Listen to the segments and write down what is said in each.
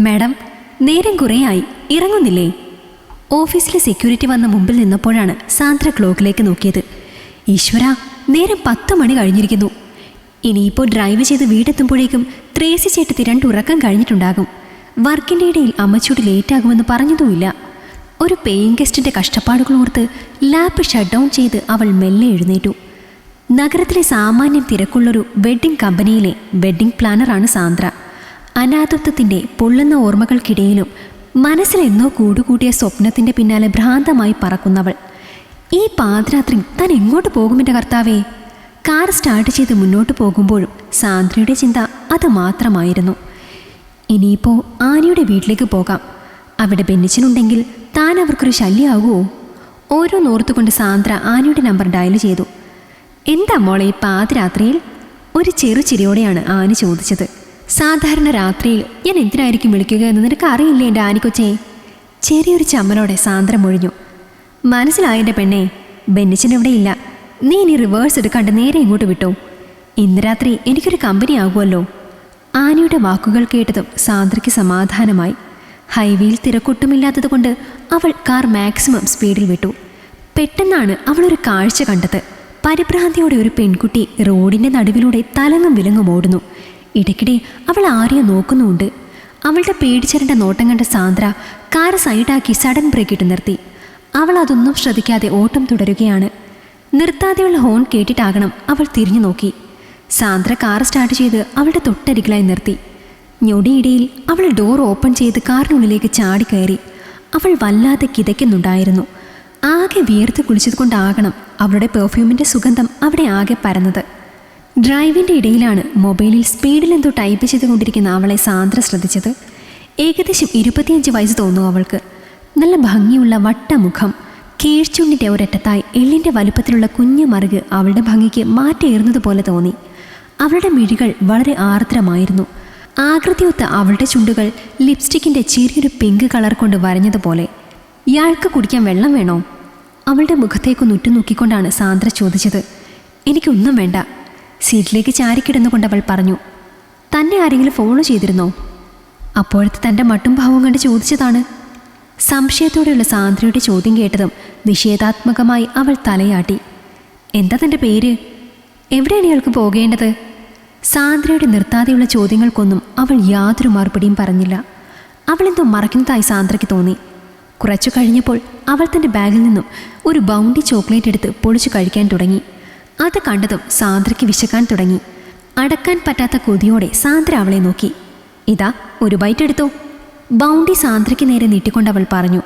Madam നേരം കുറേയായി. ഇറങ്ങുന്നില്ലേ? ഓഫീസിലെ security വന്ന മുമ്പിൽ നിന്നപ്പോഴാണ് സാന്ദ്ര ക്ലോക്കിലേക്ക് നോക്കിയത്. ഈശ്വര നേരം പത്ത് മണി കഴിഞ്ഞിരിക്കുന്നു. ഇനിയിപ്പോൾ ഡ്രൈവ് ചെയ്ത് വീടെത്തുമ്പോഴേക്കും ത്രേസി ചേട്ടത്തി രണ്ടുറക്കം കഴിഞ്ഞിട്ടുണ്ടാകും. വർക്കിന്റെ ഇടയിൽ അമ്മച്ചൂട് ലേറ്റാകുമെന്ന് പറഞ്ഞതുമില്ല. ഒരു പേയിങ് ഗസ്റ്റിന്റെ കഷ്ടപ്പാടുകൾ ഓർത്ത് ലാപ്പ് ഷട്ട് ഡൗൺ ചെയ്ത് അവൾ മെല്ലെ എഴുന്നേറ്റു. നഗരത്തിലെ സാമാന്യം തിരക്കുള്ളൊരു വെഡ്ഡിംഗ് കമ്പനിയിലെ വെഡ്ഡിംഗ് പ്ലാനറാണ് സാന്ദ്ര. അനാഥത്വത്തിന്റെ പൊള്ളുന്ന ഓർമ്മകൾക്കിടയിലും മനസ്സിലെന്നോ കൂടുകൂട്ടിയ സ്വപ്നത്തിന്റെ പിന്നാലെ ഭ്രാന്തമായി പറക്കുന്നവൾ. ഈ പാതിരാത്രി താൻ എങ്ങോട്ട് പോകുമെന്റെ കർത്താവേ? കാർ സ്റ്റാർട്ട് ചെയ്ത് മുന്നോട്ട് പോകുമ്പോഴും സാന്ദ്രയുടെ ചിന്ത അത് മാത്രമായിരുന്നു. ഇനിയിപ്പോൾ ആനയുടെ വീട്ടിലേക്ക് പോകാം. അവിടെ ബെന്നിച്ചനുണ്ടെങ്കിൽ താൻ അവർക്കൊരു ശല്യമാകുമോ ഓരോ നോർത്തുകൊണ്ട് സാന്ദ്ര ആനയുടെ നമ്പർ ഡയൽ ചെയ്തു. എന്താ മോളെ ഈ പാതിരാത്രിയിൽ? ഒരു ചെറു ചിരിയോടെയാണ് ആന ചോദിച്ചത്. സാധാരണ രാത്രിയിൽ ഞാൻ എന്തിനായിരിക്കും വിളിക്കുക എന്ന് നിനക്ക് അറിയില്ലേ എന്റെ ആനിക്കൊച്ചേ? ചെറിയൊരു ചമ്മലോടെ സാന്ദ്രം ഒഴിഞ്ഞു. മനസ്സിലായ എന്റെ പെണ്ണെ ബെന്നിച്ചൻ ഇവിടെ ഇല്ല നീ ഇനി റിവേഴ്സ് എടുക്കാണ്ട് നേരെ ഇങ്ങോട്ട് വിട്ടു. ഇന്ന് രാത്രി എനിക്കൊരു കമ്പനി ആകുമല്ലോ. ആനയുടെ വാക്കുകൾ കേട്ടതും സാന്ദ്രയ്ക്ക് സമാധാനമായി. ഹൈവേയിൽ തിരക്കൊട്ടുമില്ലാത്തതുകൊണ്ട് അവൾ കാർ മാക്സിമം സ്പീഡിൽ വിട്ടു. പെട്ടെന്നാണ് അവളൊരു കാഴ്ച കണ്ടത്. പരിഭ്രാന്തിയോടെ ഒരു പെൺകുട്ടി റോഡിന്റെ നടുവിലൂടെ തലങ്ങും വിലങ്ങും ഓടുന്നു. ഇടയ്ക്കിടെ അവൾ ആരെയോ നോക്കുന്നുമുണ്ട്. അവളുടെ പേടിച്ചരണ്ട നോട്ടം കണ്ട സാന്ദ്ര കാർ സൈഡാക്കി സഡൻ ബ്രേക്ക് ഇട്ട് നിർത്തി. അവൾ അതൊന്നും ശ്രദ്ധിക്കാതെ ഓട്ടം തുടരുകയാണ്. നിർത്താതെയുള്ള ഹോൺ കേട്ടിട്ടാകണം അവൾ തിരിഞ്ഞു നോക്കി. സാന്ദ്ര കാർ സ്റ്റാർട്ട് ചെയ്ത് അവളുടെ തൊട്ടരികിലായി നിർത്തി. ഞൊടിയിടയിൽ അവൾ ഡോർ ഓപ്പൺ ചെയ്ത് കാറിനുള്ളിലേക്ക് ചാടി കയറി. അവൾ വല്ലാതെ കിതയ്ക്കുന്നുണ്ടായിരുന്നു. ആകെ വിയർത്ത് കുളിച്ചതുകൊണ്ടാകണം അവളുടെ പെർഫ്യൂമിന്റെ സുഗന്ധം അവിടെ ആകെ പരന്നത്. ഡ്രൈവിന്റെ ഇടയിലാണ് മൊബൈലിൽ സ്പീഡിൽ എന്തോ ടൈപ്പ് ചെയ്തുകൊണ്ടിരിക്കുന്ന അവളെ സാന്ദ്ര ശ്രദ്ധിച്ചത്. ഏകദേശം ഇരുപത്തിയഞ്ച് വയസ്സ് തോന്നുന്നു അവൾക്ക്. നല്ല ഭംഗിയുള്ള വട്ടമുഖം കീഴ്ച്ചുണ്ടിന്റെ ഒരറ്റത്തായി എള്ളിന്റെ വലുപ്പത്തിലുള്ള കുഞ്ഞു മറുക് അവളുടെ ഭംഗിക്ക് മാറ്റേറുന്നതുപോലെ തോന്നി. അവളുടെ മിഴികൾ വളരെ ആർദ്രമായിരുന്നു. ആകൃതിയൊത്ത അവളുടെ ചുണ്ടുകൾ ലിപ്സ്റ്റിക്കിന്റെ ചെറിയൊരു പിങ്ക് കളർ കൊണ്ട് വരഞ്ഞതുപോലെ. ഇയാൾക്ക് കുടിക്കാൻ വെള്ളം വേണോ? അവളുടെ മുഖത്തേക്ക് നുറ്റുനോക്കിക്കൊണ്ടാണ് സാന്ദ്ര ചോദിച്ചത്. എനിക്കൊന്നും വേണ്ട. സീറ്റിലേക്ക് ചാരിക്കിടന്നുകൊണ്ട് അവൾ പറഞ്ഞു തന്നെ ആരെങ്കിലും ഫോളോ ചെയ്തിരുന്നോ? അപ്പോഴത്തെ തന്റെ മട്ടും ഭാവവും കണ്ട് ചോദിച്ചതാണ്. സംശയത്തോടെയുള്ള സാന്ദ്രയുടെ ചോദ്യം കേട്ടതും നിഷേധാത്മകമായി അവൾ തലയാട്ടി എന്താ തന്റെ പേര്? എവിടെയാണ് ഇയാൾക്ക് പോകേണ്ടത്? സാന്ദ്രയുടെ നിർത്താതെയുള്ള ചോദ്യങ്ങൾക്കൊന്നും അവൾ യാതൊരു മറുപടിയും പറഞ്ഞില്ല. അവളെന്തോ മറക്കുന്നതായി സാന്ദ്രയ്ക്ക് തോന്നി. കുറച്ചു കഴിഞ്ഞപ്പോൾ അവൾ തന്റെ ബാഗിൽ നിന്നും ഒരു ബൗണ്ടി ചോക്ലേറ്റ് എടുത്ത് പൊളിച്ചു കഴിക്കാൻ തുടങ്ങി. അത് കണ്ടതും സാന്ദ്രയ്ക്ക് വിശക്കാൻ തുടങ്ങി. അടക്കാൻ പറ്റാത്ത കൊതിയോടെ സാന്ദ്ര അവളെ നോക്കി. ഇതാ ഒരു ബൈറ്റ് എടുത്തോ? ബൗണ്ടി സാന്ദ്രയ്ക്ക് നേരെ നീട്ടിക്കൊണ്ട് അവൾ പറഞ്ഞു.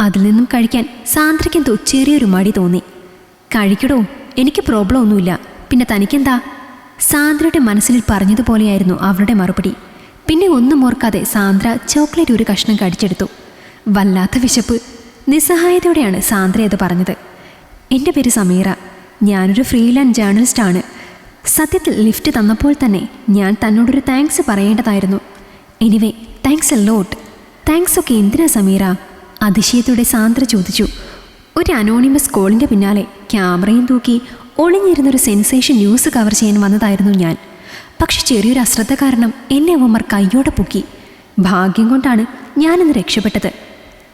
അതിൽ നിന്നും കഴിക്കാൻ സാന്ദ്രയ്ക്ക് എന്തോ ചെറിയൊരു മടി തോന്നി. കഴിക്കടോ എനിക്ക് പ്രോബ്ലം ഒന്നുമില്ല. പിന്നെ തനിക്കെന്താ? സാന്ദ്രയുടെ മനസ്സിൽ പറഞ്ഞതുപോലെയായിരുന്നു അവളുടെ മറുപടി. പിന്നെ ഒന്നും ഓർക്കാതെ സാന്ദ്ര ചോക്ലേറ്റ് ഒരു കഷ്ണം കടിച്ചെടുത്തു. വല്ലാത്ത വിശപ്പ്. നിസ്സഹായതയോടെയാണ് സാന്ദ്ര അത് പറഞ്ഞത്. എന്റെ പേര് സമീറ. ഞാനൊരു ഫ്രീലാൻഡ് ജേർണലിസ്റ്റാണ് സത്യത്തിൽ ലിഫ്റ്റ് തന്നപ്പോൾ തന്നെ ഞാൻ തന്നോടൊരു thanks പറയേണ്ടതായിരുന്നു. Anyway thanks a lot thanks ഒക്കെ എന്തിനാ സമീറ? അതിശയത്തോടെ സാന്ദ്ര ചോദിച്ചു. ഒരു അനോണിമസ് കോളിന്റെ പിന്നാലെ ക്യാമറയും തൂക്കി ഒളിഞ്ഞിരുന്നൊരു സെൻസേഷൻ ന്യൂസ് കവർ ചെയ്യാൻ വന്നതായിരുന്നു ഞാൻ. പക്ഷെ ചെറിയൊരു അശ്രദ്ധ കാരണം എന്നെ അവന്മാർ കയ്യോടെ പൊക്കി. ഭാഗ്യം കൊണ്ടാണ് ഞാനിന്ന് രക്ഷപ്പെട്ടത്.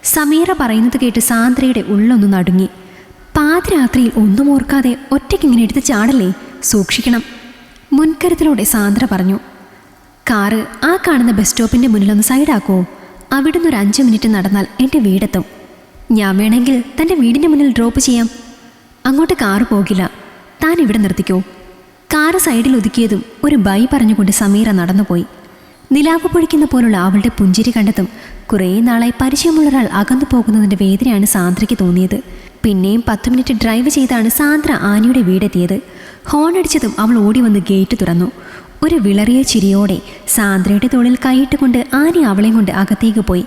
സമീറ പറയുന്നത് കേട്ട് സാന്ദ്രയുടെ ഉള്ളൊന്ന് നടുങ്ങി. പാതിരാത്രിയിൽ ഒന്നും ഓർക്കാതെ ഒറ്റയ്ക്കിങ്ങനെ എടുത്ത് ചാടല്ലേ? സൂക്ഷിക്കണം. മുൻകരുതലോടെ സാന്ദ്ര പറഞ്ഞു. കാറ് ആ കാണുന്ന ബസ് സ്റ്റോപ്പിന്റെ മുന്നിലൊന്ന് സൈഡാക്കുമോ അവിടുന്ന് ഒരു അഞ്ച് മിനിറ്റ് നടന്നാൽ എന്റെ വീടെത്തും. ഞാൻ വേണമെങ്കിൽ തന്റെ വീടിന്റെ മുന്നിൽ ഡ്രോപ്പ് ചെയ്യാം. അങ്ങോട്ട് കാറ് പോകില്ല. താൻ ഇവിടെ നിർത്തിക്കോ. കാറ് സൈഡിൽ ഒതുക്കിയതും ഒരു ബൈ പറഞ്ഞുകൊണ്ട് സമീറ നടന്നുപോയി. നിലാവ് പൊഴിക്കുന്ന പോലുള്ള അവളുടെ പുഞ്ചിരി കണ്ടതും കുറേ നാളായി പരിചയമുള്ള ഒരാൾ അകന്നു പോകുന്നതിന്റെ വേദനയാണ് സാന്ദ്രയ്ക്ക് തോന്നിയത്. പിന്നെയും പത്ത് മിനിറ്റ് ഡ്രൈവ് ചെയ്താണ് സാന്ദ്ര ആനയുടെ വീടെത്തിയത്. ഹോൺ അടിച്ചതും അവൾ ഓടി വന്ന് ഗേറ്റ് തുറന്നു. ഒരു വിളറിയ ചിരിയോടെ സാന്ദ്രയുടെ തോളിൽ കൈയിട്ടുകൊണ്ട് ആന അവളെയും കൊണ്ട് അകത്തേക്ക് പോയി.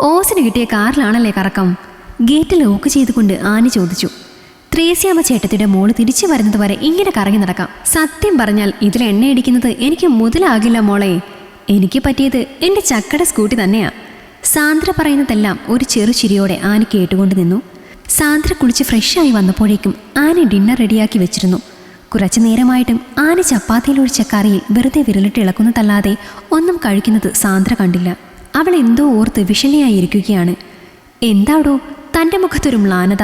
ഓസിന് കിട്ടിയ കാറിലാണല്ലേ കറക്കം? ഗേറ്റ് ലോക്ക് ചെയ്തുകൊണ്ട് ആന ചോദിച്ചു. ത്രേസ്യാമ്മ ചേട്ടത്തിയുടെ മോൾ തിരിച്ചു വരുന്നത് വരെ ഇങ്ങനെ കറങ്ങി നടക്കാം. സത്യം പറഞ്ഞാൽ ഇതിൽ എണ്ണയടിക്കുന്നത് എനിക്ക് മുതലാകില്ല മോളെ. എനിക്ക് പറ്റിയത് എന്റെ ചക്കട സ്കൂട്ടി തന്നെയാ. സാന്ദ്ര പറയുന്നതെല്ലാം ഒരു ചെറു ചിരിയോടെ ആന കേട്ടുകൊണ്ട് നിന്നു. സാന്ദ്ര കുളിച്ച് ഫ്രഷായി വന്നപ്പോഴേക്കും ആന ഡിന്നർ റെഡിയാക്കി വെച്ചിരുന്നു. കുറച്ചു നേരമായിട്ടും ആന ചപ്പാത്തിയിൽ ഒഴിച്ച കറിയിൽ വെറുതെ വിരലിട്ട് ഇളക്കുന്നതല്ലാതെ ഒന്നും കഴിക്കുന്നത് സാന്ദ്ര കണ്ടില്ല. അവൾ എന്തോ ഓർത്ത് വിഷണിയായിരിക്കുകയാണ് എന്താടോ തന്റെ മുഖത്തൊരു മ്ലാനത.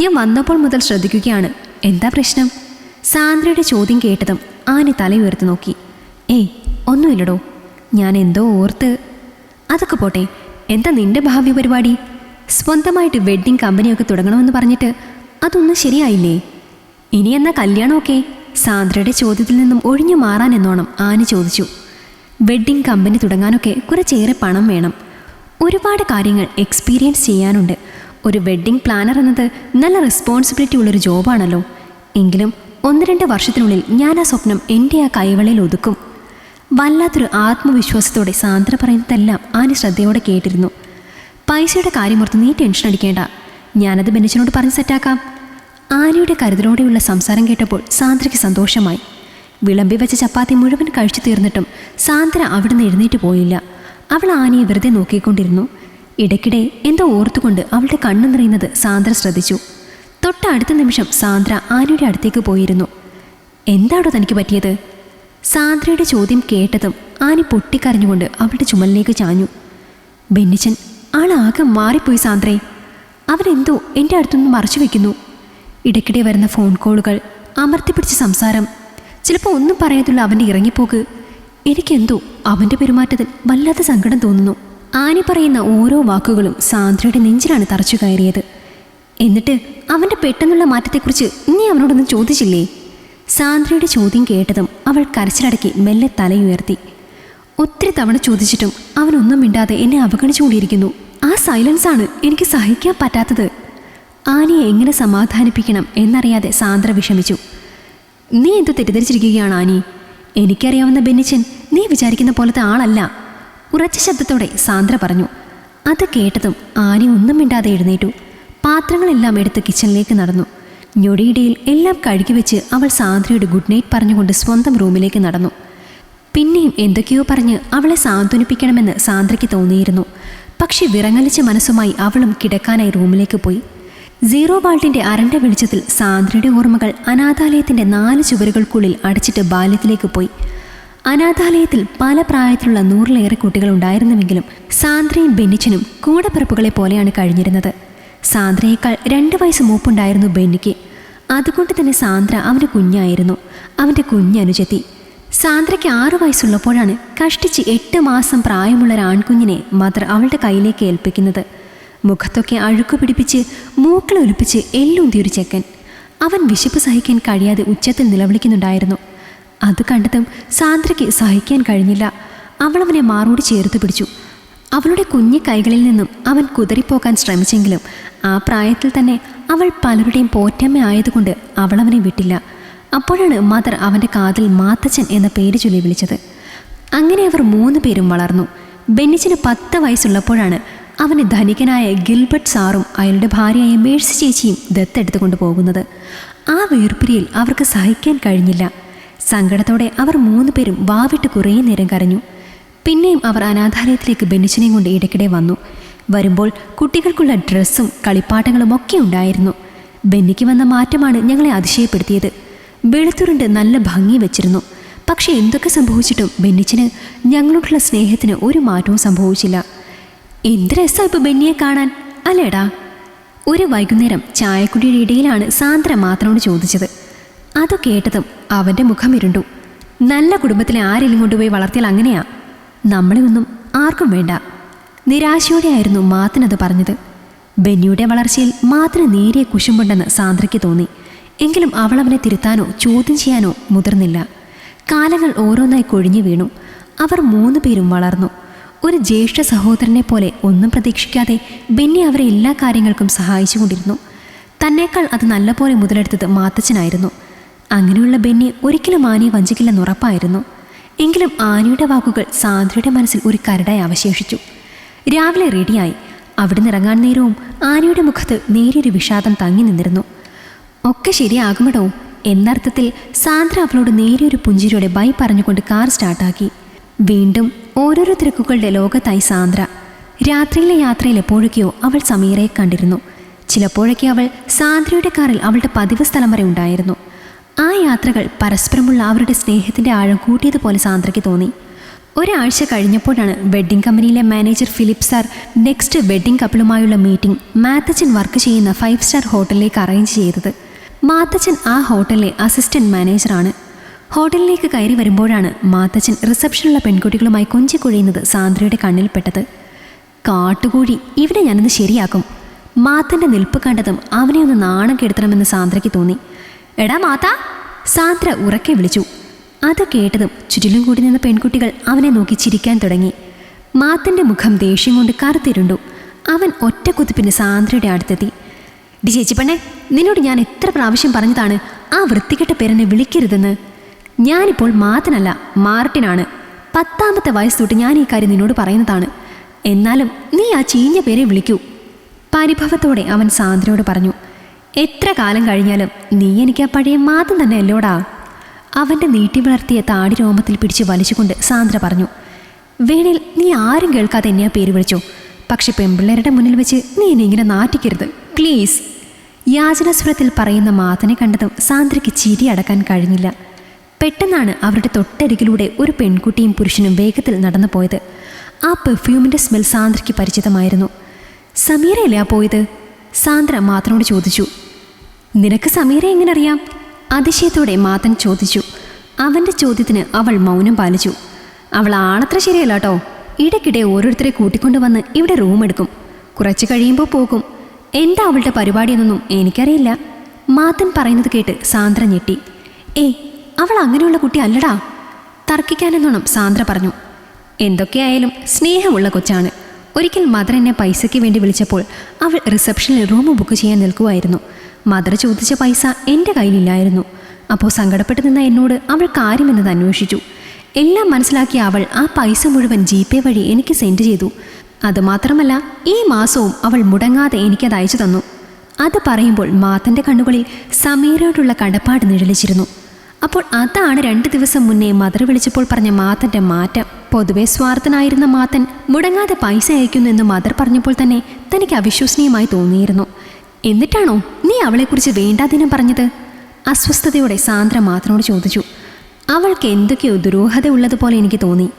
ഞാൻ വന്നപ്പോൾ മുതൽ ശ്രദ്ധിക്കുകയാണ്. എന്താ പ്രശ്നം? സാന്ദ്രയുടെ ചോദ്യം കേട്ടതും ആന തല ഉയർത്തി നോക്കി. ഏയ് ഒന്നുമില്ലടോ. ഞാൻ എന്തോ ഓർത്ത്. അതൊക്കെ പോട്ടെ എന്താ നിന്റെ ഭാവി പരിപാടി? സ്വന്തമായിട്ട് വെഡ്ഡിംഗ് കമ്പനിയൊക്കെ തുടങ്ങണമെന്ന് പറഞ്ഞിട്ട് അതൊന്നും ശരിയായില്ലേ? ഇനി എന്നാ കല്യാണമൊക്കെ? സാന്ദ്രയുടെ ചോദ്യത്തിൽ നിന്നും ഒഴിഞ്ഞു മാറാൻ എന്നോണം ആനി ചോദിച്ചു. വെഡ്ഡിംഗ് കമ്പനി തുടങ്ങാനൊക്കെ കുറച്ചേറെ പണം വേണം. ഒരുപാട് കാര്യങ്ങൾ എക്സ്പീരിയൻസ് ചെയ്യാനുണ്ട്. ഒരു വെഡ്ഡിംഗ് പ്ലാനർ എന്നത് നല്ല റെസ്പോൺസിബിലിറ്റി ഉള്ളൊരു ജോബാണല്ലോ എങ്കിലും ഒന്ന് രണ്ട് വർഷത്തിനുള്ളിൽ ഞാൻ ആ സ്വപ്നം എന്റെ ആ കൈവളയിൽ ഒതുക്കും. വല്ലാത്തൊരു ആത്മവിശ്വാസത്തോടെ സാന്ദ്ര പറയുന്നതെല്ലാം ആനി ശ്രദ്ധയോടെ കേട്ടിരുന്നു. പൈസയുടെ കാര്യം ഓർത്ത് നീ ടെൻഷൻ അടിക്കേണ്ട. ഞാനത് ബെന്നിച്ചനോട് പറഞ്ഞ് സെറ്റാക്കാം. ആനയുടെ കരുതലോടെയുള്ള സംസാരം കേട്ടപ്പോൾ സാന്ദ്രയ്ക്ക് സന്തോഷമായി. വിളമ്പി വെച്ച ചപ്പാത്തി മുഴുവൻ കഴിച്ചു തീർന്നിട്ടും സാന്ദ്ര അവിടുന്ന് എഴുന്നേറ്റ് പോയില്ല. അവൾ ആനയെ വെറുതെ നോക്കിക്കൊണ്ടിരുന്നു. ഇടയ്ക്കിടെ എന്തോ ഓർത്തുകൊണ്ട് അവളുടെ കണ്ണു നിറയുന്നത് സാന്ദ്ര ശ്രദ്ധിച്ചു. തൊട്ടടുത്ത നിമിഷം സാന്ദ്ര ആനയുടെ അടുത്തേക്ക് പോയിരുന്നു. എന്താണോ തനിക്ക് പറ്റിയത്? സാന്ദ്രയുടെ ചോദ്യം കേട്ടതും ആനി പൊട്ടിക്കരഞ്ഞുകൊണ്ട് അവളുടെ ചുമലിലേക്ക് ചാഞ്ഞു. ബെന്നിച്ചൻ ആളാകെ മാറിപ്പോയി സാന്ദ്രേ. അവരെന്തോ എന്റെ അടുത്തുനിന്ന് മറച്ചു വെക്കുന്നു. ഇടയ്ക്കിടെ വരുന്ന ഫോൺ കോളുകൾ അമർത്തിപ്പിടിച്ച സംസാരം ചിലപ്പോൾ ഒന്നും പറയാതുള്ള അവന്റെ ഇറങ്ങിപ്പോക്ക് എനിക്കെന്തോ അവന്റെ പെരുമാറ്റത്തിൽ വല്ലാത്ത സങ്കടം തോന്നുന്നു. ആനി പറയുന്ന ഓരോ വാക്കുകളും സാന്ദ്രയുടെ നെഞ്ചിലാണ് തറച്ചു കയറിയത്. എന്നിട്ട് അവന്റെ പെട്ടെന്നുള്ള മാറ്റത്തെക്കുറിച്ച് നീ അവനോടൊന്നും ചോദിച്ചില്ലേ? സാന്ദ്രയുടെ ചോദ്യം കേട്ടതും അവൾ കരച്ചിലടക്കി മെല്ലെ തലയുയർത്തി. ഒത്തിരി തവണ ചോദിച്ചിട്ടും അവനൊന്നും മിണ്ടാതെ എന്നെ അവഗണിച്ചുകൊണ്ടിരിക്കുന്നു. ആ സൈലൻസ് ആണ് എനിക്ക് സഹിക്കാൻ പറ്റാത്തത്. ആനിയെ എങ്ങനെ സമാധാനിപ്പിക്കണം എന്നറിയാതെ സാന്ദ്ര വിഷമിച്ചു. നീ എന്തോ തെറ്റിദ്ധരിച്ചിരിക്കുകയാണ് ആനി? എനിക്കറിയാവുന്ന ബെന്നിച്ചൻ നീ വിചാരിക്കുന്ന പോലത്തെ ആളല്ല. ഉറച്ച ശബ്ദത്തോടെ സാന്ദ്ര പറഞ്ഞു. അത് കേട്ടതും ആനി ഒന്നും മിണ്ടാതെ എഴുന്നേറ്റു. പാത്രങ്ങളെല്ലാം എടുത്ത് കിച്ചണിലേക്ക് നടന്നു. ഞൊടിയിടയിൽ എല്ലാം കഴുകി വെച്ച് അവൾ സാന്ദ്രയുടെ ഗുഡ് നൈറ്റ് പറഞ്ഞുകൊണ്ട് സ്വന്തം റൂമിലേക്ക് നടന്നു. പിന്നെയും എന്തൊക്കെയോ പറഞ്ഞ് അവളെ സാന്ത്വനിപ്പിക്കണമെന്ന് സാന്ദ്രയ്ക്ക് തോന്നിയിരുന്നു. പക്ഷെ വിറങ്ങലിച്ച മനസ്സുമായി അവളും കിടക്കാനായി റൂമിലേക്ക് പോയി. സീറോ വാൾട്ടിന്റെ അരണ്ട വെളിച്ചത്തിൽ സാന്ദ്രയുടെ ഓർമ്മകൾ അനാഥാലയത്തിന്റെ നാല് ചുവരുകൾക്കുള്ളിൽ അടച്ചിട്ട് ബാല്യത്തിലേക്ക് പോയി. അനാഥാലയത്തിൽ പല പ്രായത്തിലുള്ള നൂറിലേറെ കുട്ടികൾ ഉണ്ടായിരുന്നുവെങ്കിലും സാന്ദ്രയും ബെന്നിച്ചനും കൂടപ്പിറപ്പുകളെ പോലെയാണ് കഴിഞ്ഞിരുന്നത്. സാന്ദ്രയേക്കാൾ രണ്ട് വയസ്സ് മൂപ്പുണ്ടായിരുന്നു ബെന്നിക്ക്. അതുകൊണ്ട് തന്നെ സാന്ദ്ര അവന്റെ കുഞ്ഞായിരുന്നു. അവന്റെ കുഞ്ഞനുജത്തി. സാന്ദ്രയ്ക്ക് ആറു വയസ്സുള്ളപ്പോഴാണ് കഷ്ടിച്ച് എട്ട് മാസം പ്രായമുള്ള ഒരു ആൺകുഞ്ഞിനെ മദർ അവളുടെ കയ്യിലേക്ക് ഏൽപ്പിക്കുന്നത്. മുഖത്തൊക്കെ അഴുക്കു പിടിപ്പിച്ച് മൂക്കളൊലിപ്പിച്ച് എല്ലുന്തിയൊരു ചെക്കൻ. അവൻ വിശപ്പ് സഹിക്കാൻ കഴിയാതെ ഉച്ചത്തിൽ നിലവിളിക്കുന്നുണ്ടായിരുന്നു. അത് കണ്ടതും സാന്ദ്രയ്ക്ക് സഹിക്കാൻ കഴിഞ്ഞില്ല. അവളവനെ മാറോട് ചേർത്ത് പിടിച്ചു. അവളുടെ കുഞ്ഞു കൈകളിൽ നിന്നും അവൻ കുതിറിപ്പോകാൻ ശ്രമിച്ചെങ്കിലും ആ പ്രായത്തിൽ തന്നെ അവൾ പലരുടെയും പോറ്റമ്മ ആയതുകൊണ്ട് അവൾ അവനെ വിട്ടില്ല. അപ്പോഴാണ് മദർ അവന്റെ കാതിൽ മാത്തച്ഛൻ എന്ന പേര് ചൊല്ലി വിളിച്ചത്. അങ്ങനെ അവർ മൂന്ന് പേരും വളർന്നു. ബെന്നിച്ചിന് പത്ത് വയസ്സുള്ളപ്പോഴാണ് അവന് ധനികനായ ഗിൽബർട്ട് സാറും അയാളുടെ ഭാര്യയായ മേഴ്സി ചേച്ചിയും ദത്തെടുത്തുകൊണ്ട് കൊണ്ടുപോകുന്നത് ആ വേർപിരിയിൽ അവർക്ക് സഹിക്കാൻ കഴിഞ്ഞില്ല. സങ്കടത്തോടെ അവർ മൂന്ന് പേരും വാവിട്ട് കുറേ നേരം കരഞ്ഞു. പിന്നെയും അവർ അനാഥാലയത്തിലേക്ക് ബെന്നിച്ചിനെയും കൊണ്ട് ഇടയ്ക്കിടെ വന്നു. വരുമ്പോൾ കുട്ടികൾക്കുള്ള ഡ്രസ്സും കളിപ്പാട്ടങ്ങളും ഒക്കെ ഉണ്ടായിരുന്നു. ബെന്നിക്ക് വന്ന മാറ്റമാണ് ഞങ്ങളെ അതിശയപ്പെടുത്തിയത്. വെളുത്തുരുണ്ട് നല്ല ഭംഗി വെച്ചിരുന്നു. പക്ഷേ എന്തൊക്കെ സംഭവിച്ചിട്ടും ബെന്നിച്ചിന് ഞങ്ങളോടുള്ള സ്നേഹത്തിന് ഒരു മാറ്റവും സംഭവിച്ചില്ല. എന്ത് രസമാണ് ഇപ്പോൾ ബെന്നിയെ കാണാൻ അല്ലേടാ? ഒരു വൈകുന്നേരം ചായക്കുടിയുടെ ഇടയിലാണ് സാന്ദ്ര മാത്രമോട് ചോദിച്ചത്. അത് കേട്ടതും അവന്റെ മുഖം ഇരുണ്ടു. നല്ല കുടുംബത്തിലെ ആരെങ്കിലും കൊണ്ടുപോയി വളർത്തിയാൽ അങ്ങനെയാ? നമ്മളെ ഒന്നും ആർക്കും വേണ്ട. നിരാശയോടെയായിരുന്നു മാത്തനത് പറഞ്ഞത്. ബെന്നിയുടെ വളർച്ചയിൽ മാത്തിന് നേരിയ കുശുമ്പുണ്ടെന്ന് സാന്ദ്രയ്ക്ക് തോന്നി. എങ്കിലും അവൾ അവനെ തിരുത്താനോ ചോദ്യം ചെയ്യാനോ മുതിർന്നില്ല. കാലങ്ങൾ ഓരോന്നായി കൊഴിഞ്ഞു വീണു. അവർ മൂന്ന് പേരും വളർന്നു. ഒരു ജ്യേഷ്ഠ സഹോദരനെ പോലെ ഒന്നും പ്രതീക്ഷിക്കാതെ ബെന്നി അവരെ എല്ലാ കാര്യങ്ങൾക്കും സഹായിച്ചുകൊണ്ടിരുന്നു. തന്നേക്കാൾ അത് നല്ലപോലെ മുതലെടുത്തത് മാത്തച്ഛനായിരുന്നു. അങ്ങനെയുള്ള ബെന്നി ഒരിക്കലും ആനയെ വഞ്ചിക്കില്ലെന്ന് ഉറപ്പായിരുന്നു. എങ്കിലും ആനയുടെ വാക്കുകൾ സാന്ദ്രയുടെ മനസ്സിൽ ഒരു കരടായി അവശേഷിച്ചു. രാവിലെ റെഡിയായി. അവിടുന്ന് ഇറങ്ങാൻ നേരവും ആനയുടെ മുഖത്ത് നേരിയൊരു വിഷാദം തങ്ങി നിന്നിരുന്നു. ഒക്കെ ശരിയാകുമടോ? എന്നർത്ഥത്തിൽ സാന്ദ്ര അവളോട് നേരിയൊരു പുഞ്ചിരിയോടെ ബൈ പറഞ്ഞുകൊണ്ട് കാർ സ്റ്റാർട്ടാക്കി. വീണ്ടും ഓരോരോ തിരക്കുകളുടെ ലോകത്തായി സാന്ദ്ര. രാത്രിയിലെ യാത്രയിൽ എപ്പോഴൊക്കെയോ അവൾ സമീറയെ കണ്ടിരുന്നു. ചിലപ്പോഴൊക്കെ അവൾ സാന്ദ്രയുടെ കാറിൽ അവളുടെ പതിവ് സ്ഥലം വരെ ഉണ്ടായിരുന്നു. ആ യാത്രകൾ പരസ്പരമുള്ള അവരുടെ സ്നേഹത്തിന്റെ ആഴം കൂട്ടിയതുപോലെ സാന്ദ്രയ്ക്ക് തോന്നി. ഒരാഴ്ച കഴിഞ്ഞപ്പോഴാണ് വെഡ്ഡിംഗ് കമ്പനിയിലെ manager Philip sir next wedding കപ്പിളുമായുള്ള meeting Mathachan work ചെയ്യുന്ന ഫൈവ് സ്റ്റാർ ഹോട്ടലിലേക്ക് അറേഞ്ച് ചെയ്തത്. മാത്തച്ചൻ ആ ഹോട്ടലിലെ അസിസ്റ്റന്റ് മാനേജറാണ് ഹോട്ടലിലേക്ക് കയറി വരുമ്പോഴാണ് മാത്തച്ചൻ റിസപ്ഷനുള്ള പെൺകുട്ടികളുമായി കൊഞ്ചിക്കുഴയുന്നത് സാന്ദ്രയുടെ കണ്ണിൽപ്പെട്ടത് കാട്ടുകൂഴി ഇവിടെ ഞാനിന്ന് ശരിയാക്കും. മാത്തന്റെ നിൽപ്പ് കണ്ടതും അവനെ ഒന്ന് നാണം കെടുത്തണമെന്ന് സാന്ദ്രയ്ക്ക് തോന്നി. എടാ മാതാ. സാന്ദ്ര ഉറക്കെ വിളിച്ചു. അത് കേട്ടതും ചുറ്റിലും കൂടി നിന്ന പെൺകുട്ടികൾ അവനെ നോക്കി ചിരിക്കാൻ തുടങ്ങി. മാത്തന്റെ മുഖം ദേഷ്യം കൊണ്ട് കറുത്തിരുണ്ടു. അവൻ ഒറ്റ കുതിപ്പിന് സാന്ദ്രയുടെ അടുത്തെത്തി. ഡി ചേച്ചിപ്പണ്ണെ നിന്നോട് ഞാൻ എത്ര പ്രാവശ്യം പറഞ്ഞതാണ് ആ വൃത്തികെട്ട പേരനെ വിളിക്കരുതെന്ന്. ഞാനിപ്പോൾ മാത്തനല്ല മാർട്ടിനാണ്. പത്താമത്തെ വയസ്സ് തൊട്ട് ഞാൻ ഈ കാര്യം നിന്നോട് പറയുന്നതാണ്. എന്നാലും നീ ആ ചീഞ്ഞ പേരെ വിളിക്കൂ. പരിഭവത്തോടെ അവൻ സാന്ദ്രയോട് പറഞ്ഞു. എത്ര കാലം കഴിഞ്ഞാലും നീ എനിക്ക് ആ പഴയ മാതം തന്നെ അല്ലോടാ. അവന്റെ നീട്ടി വളർത്തിയ താടി രോമത്തിൽ പിടിച്ച് വലിച്ചുകൊണ്ട് സാന്ദ്ര പറഞ്ഞു വേണേൽ നീ ആരും കേൾക്കാതെ എന്നെ ആ പേര് വിളിച്ചു. പക്ഷെ പെമ്പിള്ളേരുടെ മുന്നിൽ വെച്ച് നീ എന്നെ ഇങ്ങനെ നാറ്റിക്കരുത് പ്ലീസ്. യാചനസ്വരത്തിൽ പറയുന്ന മാതനെ കണ്ടതും സാന്ദ്രയ്ക്ക് ചിരി അടക്കാൻ കഴിഞ്ഞില്ല. പെട്ടെന്നാണ് അവരുടെ തൊട്ടരികിലൂടെ ഒരു പെൺകുട്ടിയും പുരുഷനും വേഗത്തിൽ നടന്നു പോയത്. ആ പെർഫ്യൂമിന്റെ സ്മെൽ സാന്ദ്രയ്ക്ക് പരിചിതമായിരുന്നു. സമീരയല്ലേ ആ പോയത്? സാന്ദ്ര മാത്തനോട് ചോദിച്ചു നിനക്ക് സമീര എങ്ങനെ അറിയാം? അതിശയത്തോടെ മാത്തൻ ചോദിച്ചു അവന്റെ ചോദ്യത്തിന് അവൾ മൗനം പാലിച്ചു. അവൾ ആളത്ര ശരിയല്ല കേട്ടോ ഇടയ്ക്കിടെ ഓരോരുത്തരെ കൂട്ടിക്കൊണ്ടുവന്ന് ഇവിടെ റൂം എടുക്കും. കുറച്ച് കഴിയുമ്പോൾ പോകും. എന്താ അവളുടെ പരിപാടിയെന്നൊന്നും എനിക്കറിയില്ല. മാത്തൻ പറയുന്നത് കേട്ട് സാന്ദ്ര ഞെട്ടി. ഏയ് അവൾ അങ്ങനെയുള്ള കുട്ടി അല്ലടാ. തർക്കിക്കാനെന്നോണം സാന്ദ്ര പറഞ്ഞു. എന്തൊക്കെയായാലും സ്നേഹമുള്ള കൊച്ചാണ്. ഒരിക്കൽ മദർ എന്നെ പൈസയ്ക്ക് വേണ്ടി വിളിച്ചപ്പോൾ അവൾ റിസപ്ഷനിൽ റൂം ബുക്ക് ചെയ്യാൻ നിൽക്കുമായിരുന്നു മദർ ചോദിച്ച പൈസ എന്റെ കയ്യിലില്ലായിരുന്നു. അപ്പോൾ സങ്കടപ്പെട്ടു നിന്ന എന്നോട് അവൾ കാര്യമെന്നത് അന്വേഷിച്ചു. എല്ലാം മനസ്സിലാക്കി അവൾ ആ പൈസ മുഴുവൻ ജി പേ വഴി എനിക്ക് സെൻഡ് ചെയ്തു. അതുമാത്രമല്ല ഈ മാസവും അവൾ മുടങ്ങാതെ എനിക്കത് അയച്ചു തന്നു. അത് പറയുമ്പോൾ മാത്തന്റെ കണ്ണുകളിൽ സമീരോടുള്ള കടപ്പാട് നിഴലിച്ചിരുന്നു. അപ്പോൾ അതാണ് രണ്ട് ദിവസം മുന്നേ മദർ വിളിച്ചപ്പോൾ പറഞ്ഞ മാത്തന്റെ മാറ്റം. പൊതുവെ സ്വാർത്ഥനായിരുന്ന മാത്തൻ മുടങ്ങാതെ പൈസ അയക്കുന്നു എന്ന് മദർ പറഞ്ഞപ്പോൾ തന്നെ തനിക്ക് അവിശ്വസനീയമായി തോന്നിയിരുന്നു. എന്നിട്ടാണോ നീ അവളെക്കുറിച്ച് വേണ്ടാതിനം പറഞ്ഞത്? അസ്വസ്ഥതയോടെ സാന്ദ്ര മാത്തനോട് ചോദിച്ചു. അവൾക്ക് എന്തൊക്കെയോ ദുരൂഹത ഉള്ളതുപോലെ എനിക്ക് തോന്നി.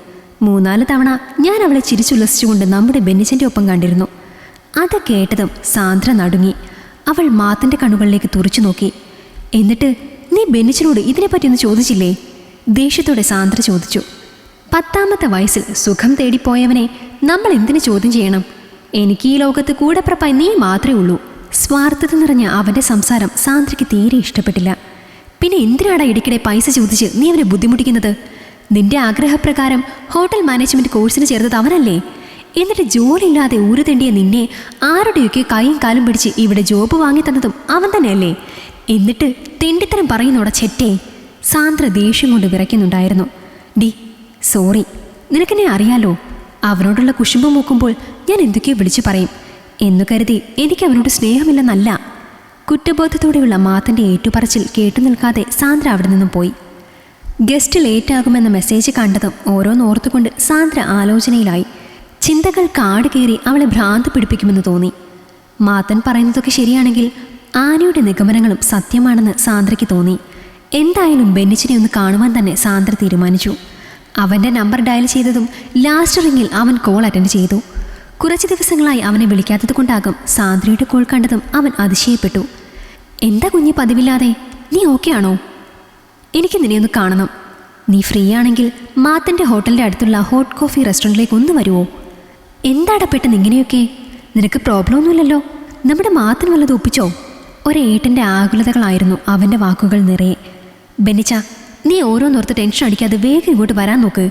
മൂന്നാൽ തവണ ഞാൻ അവളെ ചിരിച്ചുല്ലസിച്ചുകൊണ്ട് നമ്മുടെ ബെന്നിച്ചന്റെ ഒപ്പം കണ്ടിരുന്നു. അത് കേട്ടതും സാന്ദ്ര നടുങ്ങി. അവൾ മാത്തന്റെ കണ്ണുകളിലേക്ക് തുറച്ചു നോക്കി. എന്നിട്ട് നീ ബെന്നിച്ചനോട് ഇതിനെപ്പറ്റി ഒന്ന് ചോദിച്ചില്ലേ? ദേഷ്യത്തോടെ സാന്ദ്ര ചോദിച്ചു. പത്താമത്തെ വയസ്സിൽ സുഖം തേടിപ്പോയവനെ നമ്മൾ എന്തിനു ചോദ്യം ചെയ്യണം? എനിക്ക് ഈ ലോകത്ത് കൂടെപ്പിറപ്പായി നീ മാത്രമേ ഉള്ളൂ. സ്വാർത്ഥത നിറഞ്ഞ അവന്റെ സംസാരം സാന്ദ്രയ്ക്ക് തീരെ ഇഷ്ടപ്പെട്ടില്ല. പിന്നെ എന്തിനാടാ ഇടയ്ക്കിടെ പൈസ ചോദിച്ച് നീ അവനെ ബുദ്ധിമുട്ടിക്കുന്നത്? നിന്റെ ആഗ്രഹപ്രകാരം ഹോട്ടൽ മാനേജ്മെന്റ് കോഴ്സിന് ചേർത്തത് അവനല്ലേ? എന്നിട്ട് ജോലിയില്ലാതെ ഊരുതെണ്ടിയ നിന്നെ ആരുടെയൊക്കെ കൈയും കാലും പിടിച്ച് ഇവിടെ ജോബ് വാങ്ങി തന്നതും അവൻ തന്നെയല്ലേ? എന്നിട്ട് തെണ്ടിത്തരം പറയുന്നോടെ ചെറ്റേ സാന്ദ്ര ദേഷ്യം കൊണ്ട് വിറയ്ക്കുന്നുണ്ടായിരുന്നു. ഡി സോറി നിനക്കെന്നെ അറിയാലോ അവനോടുള്ള കുശുമ്പ് മൂക്കുമ്പോൾ ഞാൻ എന്തൊക്കെയോ വിളിച്ചു പറയും. എന്നു കരുതി എനിക്ക് അവനോട് സ്നേഹമില്ലെന്നല്ല. കുറ്റബോധത്തോടെയുള്ള മാത്തന്റെ ഏറ്റുപറച്ചിൽ കേട്ടു നിൽക്കാതെ സാന്ദ്ര അവിടെ നിന്നും പോയി. ഗസ്റ്റ് ലേറ്റാകുമെന്ന മെസ്സേജ് കണ്ടതും ഓരോന്നോർത്തുകൊണ്ട് സാന്ദ്ര ആലോചനയിലായി. ചിന്തകൾ കാട് കയറി അവളെ ഭ്രാന്ത് പിടിപ്പിക്കുമെന്ന് തോന്നി. മാത്തൻ പറയുന്നതൊക്കെ ശരിയാണെങ്കിൽ ആനയുടെ നിഗമനങ്ങളും സത്യമാണെന്ന് സാന്ദ്രയ്ക്ക് തോന്നി. എന്തായാലും ബെന്നിച്ചിനെ ഒന്ന് കാണുവാൻ തന്നെ സാന്ദ്ര തീരുമാനിച്ചു. അവന്റെ നമ്പർ ഡയൽ ചെയ്തതും ലാസ്റ്റ് റിങ്ങിൽ അവൻ കോൾ അറ്റൻഡ് ചെയ്തു. കുറച്ച് ദിവസങ്ങളായി അവനെ വിളിക്കാത്തത് കൊണ്ടാകും സാന്ദ്രയുടെ കോൾ കണ്ടതും അവൻ അതിശയപ്പെട്ടു. എന്താ കുഞ്ഞ് പതിവില്ലാതെ? നീ ഓക്കെ ആണോ? എനിക്ക് നിന്നെ ഒന്ന് കാണണം. നീ ഫ്രീ ആണെങ്കിൽ മാത്തന്റെ ഹോട്ടലിന്റെ അടുത്തുള്ള ഹോട്ട് കോഫി റെസ്റ്റോറന്റിലേക്ക് ഒന്ന് വരുമോ എന്താടാ പെട്ടെന്ന് ഇങ്ങനെയൊക്കെ? നിനക്ക് പ്രോബ്ലം ഒന്നുമില്ലല്ലോ. നമ്മുടെ മാത്തൻ വല്ലതും ഒപ്പിച്ചോ? ഒരേട്ടന്റെ ആകുലതകളായിരുന്നു അവന്റെ വാക്കുകൾ നിറയെ. ബെന്നിച്ച നീ ഓരോന്നോർത്ത് ടെൻഷൻ അടിക്കാതെ വേഗം ഇങ്ങോട്ട് വരാൻ നോക്ക്.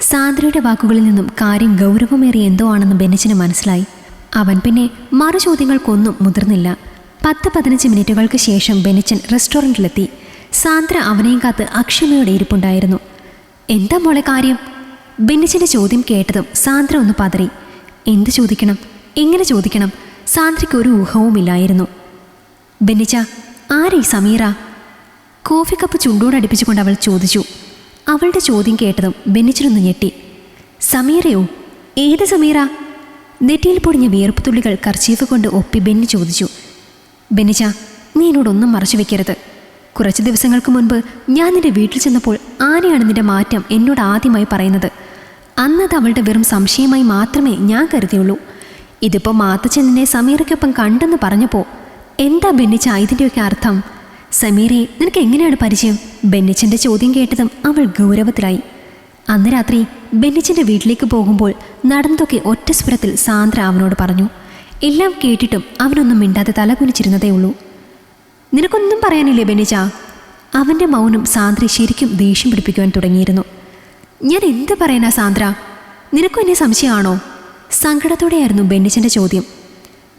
സാന്ദ്രയുടെ വാക്കുകളിൽ നിന്നും കാര്യം ഗൗരവമേറിയ എന്തോ ആണെന്ന് ബെന്നിച്ചിന് മനസ്സിലായി. അവൻ പിന്നെ മറു ചോദ്യങ്ങൾക്കൊന്നും മുതിർന്നില്ല. പത്ത് പതിനഞ്ച് മിനിറ്റുകൾക്ക് ശേഷം ബെനിച്ചൻ റെസ്റ്റോറന്റിലെത്തി. സാന്ദ്ര അവനെയും കാത്ത് അക്ഷമയോടെ ഇരിപ്പുണ്ടായിരുന്നു. എന്താ മോളെ കാര്യം? ബെന്നിച്ചന്റെ ചോദ്യം കേട്ടതും സാന്ദ്ര ഒന്ന് പതറി. എന്ത് ചോദിക്കണം? എങ്ങനെ ചോദിക്കണം? സാന്ദ്രയ്ക്ക് ഒരു ഊഹവുമില്ലായിരുന്നു. ബെന്നിച്ച ആരേ സമീറ? കോഫി കപ്പ് ചുണ്ടോടടുപ്പിച്ചുകൊണ്ട് അവൾ ചോദിച്ചു. അവളുടെ ചോദ്യം കേട്ടതും ബെന്നിച്ചിനൊന്ന് ഞെട്ടി. സമീറയോ? ഏത് സമീറ? നെറ്റിയിൽ പൊടിഞ്ഞ വിയർപ്പ് തുള്ളികൾ കർച്ചീഫ് കൊണ്ട് ഒപ്പി ബെന്നി ചോദിച്ചു. ബെന്നിച്ച നീ എന്നോടൊന്നും മറച്ചു വെക്കരുത്. കുറച്ച് ദിവസങ്ങൾക്ക് മുൻപ് ഞാൻ നിന്റെ വീട്ടിൽ ചെന്നപ്പോൾ ആനയാണ് നിന്റെ മാറ്റം എന്നോട് ആദ്യമായി പറയുന്നത്. അന്നത് അവളുടെ വെറും സംശയമായി മാത്രമേ ഞാൻ കരുതിയുള്ളൂ. ഇതിപ്പോൾ മാത്തച്ഛനെ സമീറയ്ക്കൊപ്പം കണ്ടെന്ന് പറഞ്ഞപ്പോൾ എന്താ ബെന്നിച്ച ഇതിന്റെയൊക്കെ അർത്ഥം? സമീറെ നിനക്ക് എങ്ങനെയാണ് പരിചയം? ബെന്നിച്ചന്റെ ചോദ്യം കേട്ടതും അവൾ ഗൗരവത്തിലായി. അന്ന് രാത്രി ബെന്നിച്ചന്റെ വീട്ടിലേക്ക് പോകുമ്പോൾ നടന്നതൊക്കെ ഒറ്റ സ്വരത്തിൽ സാന്ദ്ര അവനോട് പറഞ്ഞു. എല്ലാം കേട്ടിട്ടും അവനൊന്നും മിണ്ടാതെ തലകുനിച്ചിരുന്നതേ ഉള്ളൂ. നിനക്കൊന്നും പറയാനില്ലേ ബെന്നിച്ച? അവന്റെ മൗനം സാന്ദ്ര ശരിക്കും ദേഷ്യം പിടിപ്പിക്കുവാൻ തുടങ്ങിയിരുന്നു. ഞാൻ എന്ത് പറയാനാ സാന്ദ്ര? നിനക്കും എന്നെ സംശയമാണോ? സങ്കടത്തോടെയായിരുന്നു ബെന്നിച്ചന്റെ ചോദ്യം.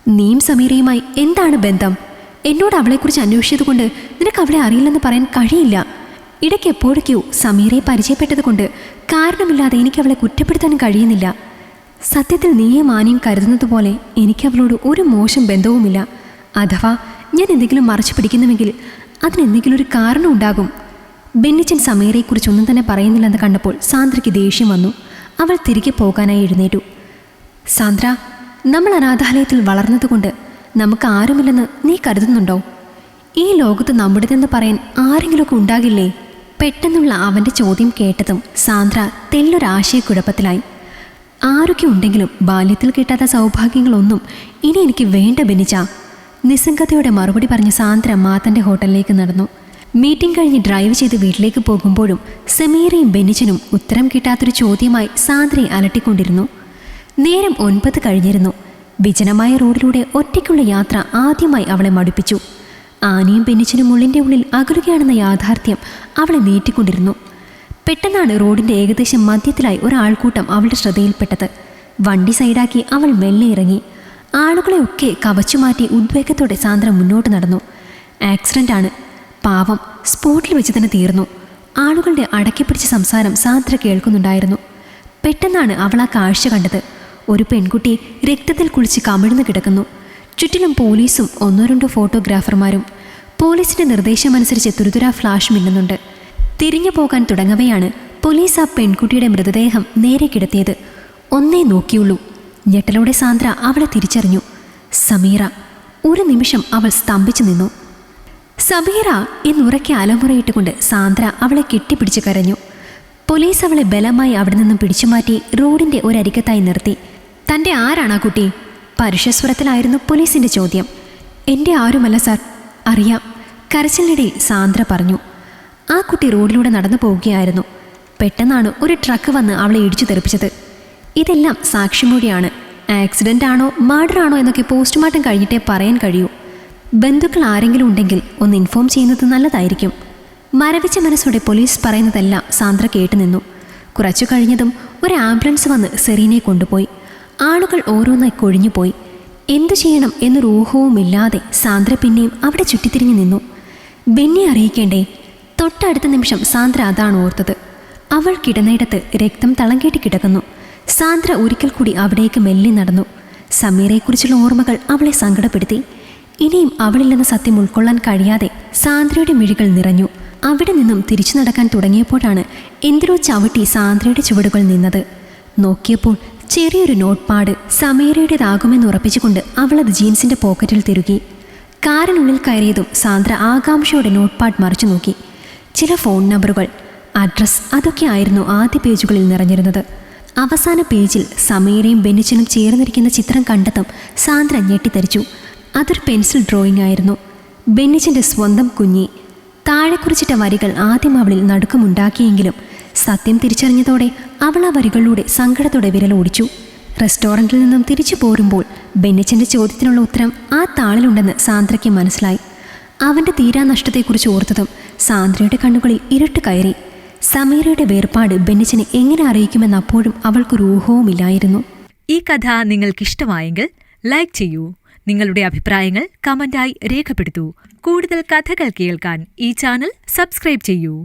നീയും സമീറയുമായി എന്താണ് ബന്ധം? എന്നോട് അവളെക്കുറിച്ച് അന്വേഷിച്ചതുകൊണ്ട് നിനക്ക് അവളെ അറിയില്ലെന്ന് പറയാൻ കഴിയില്ല. ഇടയ്ക്ക് എപ്പോഴൊക്കെയോ സമീറയെ പരിചയപ്പെട്ടതുകൊണ്ട് കാരണമില്ലാതെ എനിക്ക് അവളെ കുറ്റപ്പെടുത്താൻ കഴിയുന്നില്ല. സത്യത്തിൽ നീയെ മാനിയും കരുതുന്നത് പോലെ എനിക്ക് അവളോട് ഒരു മോശം ബന്ധവുമില്ല. അഥവാ ഞാൻ എന്തെങ്കിലും മറച്ചു പിടിക്കുന്നുവെങ്കിൽ അതിനെന്തെങ്കിലും ഒരു കാരണം ഉണ്ടാകും. ബെന്നിച്ചൻ സമീറയെക്കുറിച്ചൊന്നും തന്നെ പറയുന്നില്ലെന്ന് കണ്ടപ്പോൾ സാന്ദ്രയ്ക്ക് ദേഷ്യം വന്നു. അവൾ തിരികെ പോകാനായി എഴുന്നേറ്റു. സാന്ദ്ര നമ്മൾ അനാഥാലയത്തിൽ വളർന്നതുകൊണ്ട് നമുക്ക് ആരുമില്ലെന്ന് നീ കരുതുന്നുണ്ടോ? ഈ ലോകത്ത് നമ്മുടേതെന്ന് പറയാൻ ആരെങ്കിലുമൊക്കെ ഉണ്ടാകില്ലേ? പെട്ടെന്നുള്ള അവന്റെ ചോദ്യം കേട്ടതും സാന്ദ്ര തെല്ലൊരാശയക്കുഴപ്പത്തിലായി. ആരൊക്കെ ഉണ്ടെങ്കിലും ബാല്യത്തിൽ കിട്ടാത്ത സൗഭാഗ്യങ്ങളൊന്നും ഇനി എനിക്ക് വേണ്ട ബെനിച്ച നിസ്സംഗതയോടെ മറുപടി പറഞ്ഞ് സാന്ദ്ര മാത്തന്റെ ഹോട്ടലിലേക്ക് നടന്നു. മീറ്റിംഗ് കഴിഞ്ഞ് ഡ്രൈവ് ചെയ്ത് വീട്ടിലേക്ക് പോകുമ്പോഴും സമീറയും ബെനിച്ചനും ഉത്തരം കിട്ടാത്തൊരു ചോദ്യമായി സാന്ദ്രയെ അലട്ടിക്കൊണ്ടിരുന്നു. നേരം ഒൻപത് കഴിഞ്ഞിരുന്നു. വിജനമായ റോഡിലൂടെ ഒറ്റയ്ക്കുള്ള യാത്ര ആദ്യമായി അവളെ മടുപ്പിച്ചു. ആനയും പെന്നിച്ചനും ഉള്ളിന്റെ ഉള്ളിൽ അകലുകയാണെന്ന യാഥാർത്ഥ്യം അവളെ നീട്ടിക്കൊണ്ടിരുന്നു. പെട്ടെന്നാണ് റോഡിന്റെ ഏകദേശം മധ്യത്തിലായി ഒരാൾക്കൂട്ടം അവളുടെ ശ്രദ്ധയിൽപ്പെട്ടത്. വണ്ടി സൈഡാക്കി അവൾ മെല്ലെ ഇറങ്ങി. ആളുകളെയൊക്കെ കവച്ചുമാറ്റി ഉദ്വേഗത്തോടെ സാന്ദ്ര മുന്നോട്ട് നടന്നു. ആക്സിഡന്റ് ആണ്. പാവം സ്പോട്ടിൽ വെച്ച് തന്നെ തീർന്നു. ആളുകളുടെ അടക്കിപ്പിടിച്ച സംസാരം സാന്ദ്ര കേൾക്കുന്നുണ്ടായിരുന്നു. പെട്ടെന്നാണ് അവൾ ആ കാഴ്ച കണ്ടത്. ഒരു പെൺകുട്ടി രക്തത്തിൽ കുളിച്ച് കമിഴ്ന്നു കിടക്കുന്നു. ചുറ്റിലും പോലീസും ഒന്നോ രണ്ടോ ഫോട്ടോഗ്രാഫർമാരും. പോലീസിന്റെ നിർദ്ദേശമനുസരിച്ച് തുരുതുര ഫ്ലാഷ് മിന്നുന്നുണ്ട്. തിരിഞ്ഞു പോകാൻ തുടങ്ങവെയാണ് പോലീസ് ആ പെൺകുട്ടിയുടെ മൃതദേഹം നേരെ കിടത്തിയത്. ഒന്നേ നോക്കിയുള്ളൂ. ഞെട്ടലോടെ സാന്ദ്ര അവളെ തിരിച്ചറിഞ്ഞു. സമീറ ഒരു നിമിഷം അവൾ സ്തംഭിച്ചു നിന്നു. സമീറ എന്നുറക്കെ അലമുറയിട്ടുകൊണ്ട് സാന്ദ്ര അവളെ കെട്ടിപ്പിടിച്ച് കരഞ്ഞു. പോലീസ് അവളെ ബലമായി അവിടെ നിന്നും പിടിച്ചുമാറ്റി റോഡിന്റെ ഒരരികത്തായി നിർത്തി. തന്റെ ആരാണ് ആ കുട്ടി? പരുഷസ്വരത്തിലായിരുന്നു പോലീസിന്റെ ചോദ്യം. എന്റെ ആരുമല്ല സാർ. അറിയാം. കരച്ചിലിനിടയിൽ സാന്ദ്ര പറഞ്ഞു. ആ കുട്ടി റോഡിലൂടെ നടന്നു പോവുകയായിരുന്നു. പെട്ടെന്നാണ് ഒരു ട്രക്ക് വന്ന് അവളെ ഇടിച്ചു തെറിപ്പിച്ചത്. ഇതെല്ലാം സാക്ഷിമൊഴിയാണ്. ആക്സിഡന്റ് ആണോ മർഡർ ആണോ എന്നൊക്കെ പോസ്റ്റ്മോർട്ടം കഴിഞ്ഞിട്ടേ പറയാൻ കഴിയൂ. ബന്ധുക്കൾ ആരെങ്കിലും ഉണ്ടെങ്കിൽ ഒന്ന് ഇൻഫോം ചെയ്യുന്നത് നല്ലതായിരിക്കും. മരവിച്ച മനസ്സോടെ പോലീസ് പറയുന്നതെല്ലാം സാന്ദ്ര കേട്ടുനിന്നു. കുറച്ചു കഴിഞ്ഞതും ഒരു ആംബുലൻസ് വന്ന് സെറീനെ കൊണ്ടുപോയി. ആളുകൾ ഓരോന്നായി കൊഴിഞ്ഞുപോയി. എന്തു ചെയ്യണം എന്നൊരു ഊഹവുമില്ലാതെ സാന്ദ്ര പിന്നെയും അവിടെ ചുറ്റിത്തിരിഞ്ഞു നിന്നു. ബെന്നി അറിയിക്കേണ്ടേ തൊട്ടടുത്ത നിമിഷം സാന്ദ്ര അതാണ് ഓർത്തത്. അവൾ കിടന്നയിടത്ത് രക്തം തളം കിടക്കുന്നു. സാന്ദ്ര ഒരിക്കൽ കൂടി അവിടേക്ക് മെല്ലി നടന്നു. സമീറയെക്കുറിച്ചുള്ള ഓർമ്മകൾ അവളെ സങ്കടപ്പെടുത്തി. ഇനിയും അവളില്ലെന്ന സത്യം ഉൾക്കൊള്ളാൻ കഴിയാതെ സാന്ദ്രയുടെ മിഴികൾ നിറഞ്ഞു. അവിടെ നിന്നും തിരിച്ചു നടക്കാൻ തുടങ്ങിയപ്പോഴാണ് എന്തിനോ ചവിട്ടി സാന്ദ്രയുടെ ചുവടുകൾ നിന്നത്. നോക്കിയപ്പോൾ ചെറിയൊരു നോട്ട് പാഡ് സമീറയുടേതാകുമെന്ന് ഉറപ്പിച്ചുകൊണ്ട് അവളത് ജീൻസിന്റെ പോക്കറ്റിൽ തിരുകി. കാറിനുള്ളിൽ കയറിയതും സാന്ദ്ര ആകാംക്ഷയോടെ നോട്ട് പാഡ് മറിച്ചു നോക്കി. ചില ഫോൺ നമ്പറുകൾ അഡ്രസ് അതൊക്കെ ആയിരുന്നു ആദ്യ പേജുകളിൽ നിറഞ്ഞിരുന്നത്. അവസാന പേജിൽ സമീരയും ബെന്നിച്ചനും ചേർന്നിരിക്കുന്ന ചിത്രം കണ്ടെത്തും സാന്ദ്ര ഞെട്ടിത്തരിച്ചു അതൊരു പെൻസിൽ ഡ്രോയിങ് ആയിരുന്നു. ബെന്നിച്ചന്റെ സ്വന്തം കുഞ്ഞി. താഴെ കുറിച്ചിട്ട വരികൾ ആദ്യം അവളിൽ നടുക്കമുണ്ടാക്കിയെങ്കിലും സത്യം തിരിച്ചറിഞ്ഞതോടെ അവൾ ആ വരികളിലൂടെ സങ്കടത്തോടെ വിരലോടിച്ചു റെസ്റ്റോറന്റിൽ നിന്നും തിരിച്ചു പോരുമ്പോൾ ബെന്നിച്ചന്റെ ചോദ്യത്തിനുള്ള ഉത്തരം ആ താളിലുണ്ടെന്ന് സാന്ദ്രയ്ക്ക് മനസ്സിലായി. അവന്റെ തീരാനഷ്ടത്തെക്കുറിച്ച് ഓർത്തതും സാന്ദ്രയുടെ കണ്ണുകളിൽ ഇരുട്ട് കയറി. സമീറയുടെ വേർപാട് ബെന്നിച്ചനെ എങ്ങനെ അറിയിക്കുമെന്ന് അപ്പോഴും അവൾക്കൊരു ഊഹവുമില്ലായിരുന്നു. ഈ കഥ നിങ്ങൾക്കിഷ്ടമായെങ്കിൽ ലൈക്ക് ചെയ്യൂ. നിങ്ങളുടെ അഭിപ്രായങ്ങൾ കമന്റായി രേഖപ്പെടുത്തൂ. കൂടുതൽ കഥകൾ കേൾക്കാൻ ഈ ചാനൽ സബ്സ്ക്രൈബ് ചെയ്യൂ.